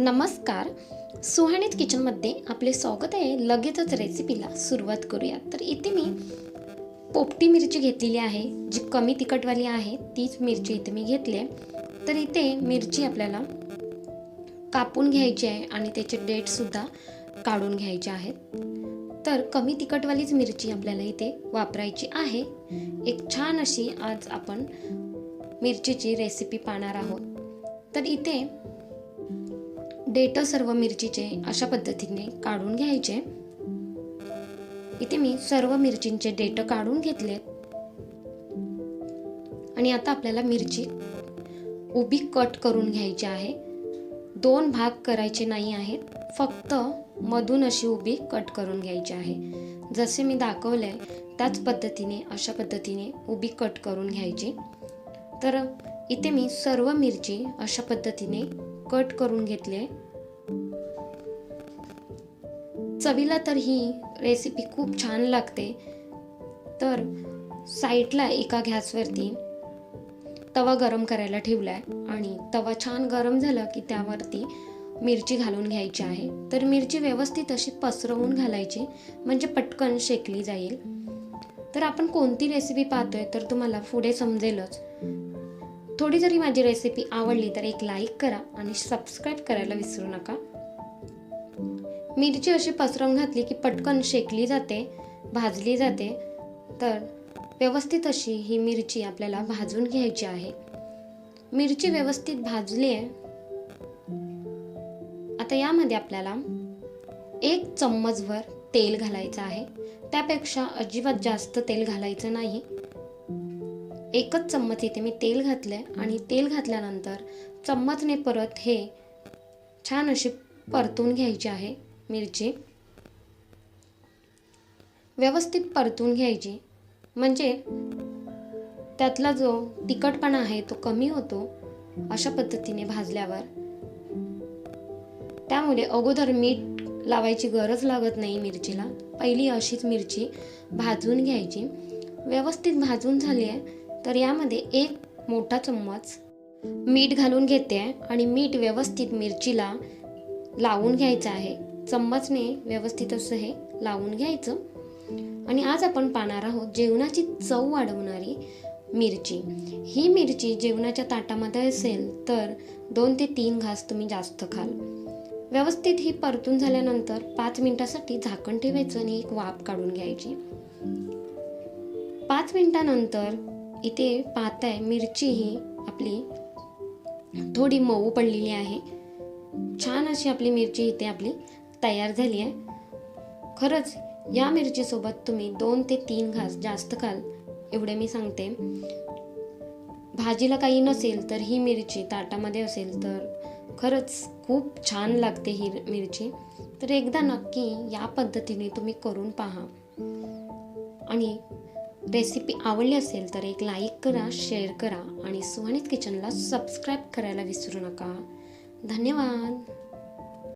नमस्कार. सुहाणीत किचनमध्ये आपले स्वागत आहे. लगेचच रेसिपीला सुरुवात करूया. तर इथे मी पोपटी मिरची घेतलेली आहे. जी कमी तिखटवाली आहे तीच मिरची इथे मी घेतली आहे. तर इथे मिरची आपल्याला कापून घ्यायची आहे आणि त्याचे डेटसुद्धा काढून घ्यायचे आहेत. तर कमी तिखटवालीच मिरची आपल्याला इथे वापरायची आहे. एक छान अशी आज आपण मिरचीची रेसिपी पाहणार आहोत. तर इथे डेट सर्व मिरचीचे अशा पद्धतीने काढून घ्यायचे. इथे मी सर्व मिरचींचे डेट काढून घेतलेत आणि आता आपल्याला मिरची उभी कट करून घ्यायची आहे. दोन भाग करायचे नाही आहेत. फक्त मधून अशी उभी कट करून घ्यायची आहे. जसे मी दाखवले त्याच पद्धतीने अशा पद्धतीने उभी कट करून घ्यायची. तर इथे मी सर्व मिरची अशा पद्धतीने कट करून घेतले. चवीला तर ही रेसिपी खूप छान लागते. तर साईडला एका गॅसवरती तवा गरम करायला ठेवला आहे आणि तवा छान गरम झाला की त्यावरती मिरची घालून घ्यायची आहे. तर मिरची व्यवस्थित अशी पसरवून घालायची म्हणजे पटकन शेकली जाईल. तर आपण कोणती रेसिपी पाहतोय तर तुम्हाला पुढे समजेलच. थोडी जरी माझी रेसिपी आवडली तर एक लाईक करा आणि सबस्क्राईब करायला विसरू नका. मिरची अशी पसरवून घातली की पटकन शेकली जाते भाजली जाते. तर व्यवस्थित अशी ही मिरची आपल्याला भाजून घ्यायची आहे. मिरची व्यवस्थित भाजली आहे. आता यामध्ये आपल्याला एक चम्मचभर तेल घालायचं आहे. त्यापेक्षा अजिबात जास्त तेल घालायचं नाही. एकच चम्मच इथे मी तेल घातले आणि तेल घातल्यानंतर चम्मचने परत हे छान अशी परतून घ्यायची आहे मिरची. व्यवस्थित परतून घ्यायची. म्हणजे त्यातला जो तिखटपणा आहे तो कमी होतो अशा पद्धतीने भाजल्यावर. त्यामुळे अगोदर मीठ लावायची गरज लागत नाही मिरचीला. पहिली अशीच मिरची भाजून घ्यायची. व्यवस्थित भाजून झाली आहे. तर यामध्ये एक मोठा चम्मच मीठ घालून घेते आहे आणि मीठ व्यवस्थित मिरचीला लावून घ्यायचं आहे. चम्मचने व्यवस्थित असं हे लावून घ्यायचं. आणि आज आपण पाहणार आहोत जेवणाची चव वाढवणारी मिरची. ही मिरची जेवणाच्या ताटामध्ये असेल तर दोन ते तीन घास तुम्ही जास्त खाल. व्यवस्थित ही परतून झाल्यानंतर पाच मिनिटासाठी झाकण ठेवायचं आणि एक वाफ काढून घ्यायची. पाच मिनिटानंतर इथे पाहताय मिरची ही आपली थोडी मऊ पडलेली आहे. छान अशी आपली मिरची इथे आपली तयार झाली आहे. खरंच या मिरचीसोबत तुम्ही दोन ते तीन घास जास्त खाल एवढे मी सांगते. भाजीला काही नसेल तर ही मिरची ताटामध्ये असेल तर खरंच खूप छान लागते ही मिरची. तर एकदा नक्की या पद्धतीने तुम्ही करून पहा. आणि रेसिपी आवडली असेल तर एक लाईक करा शेअर करा आणि सुहानित किचनला सबस्क्राईब करायला विसरू नका. धन्यवाद.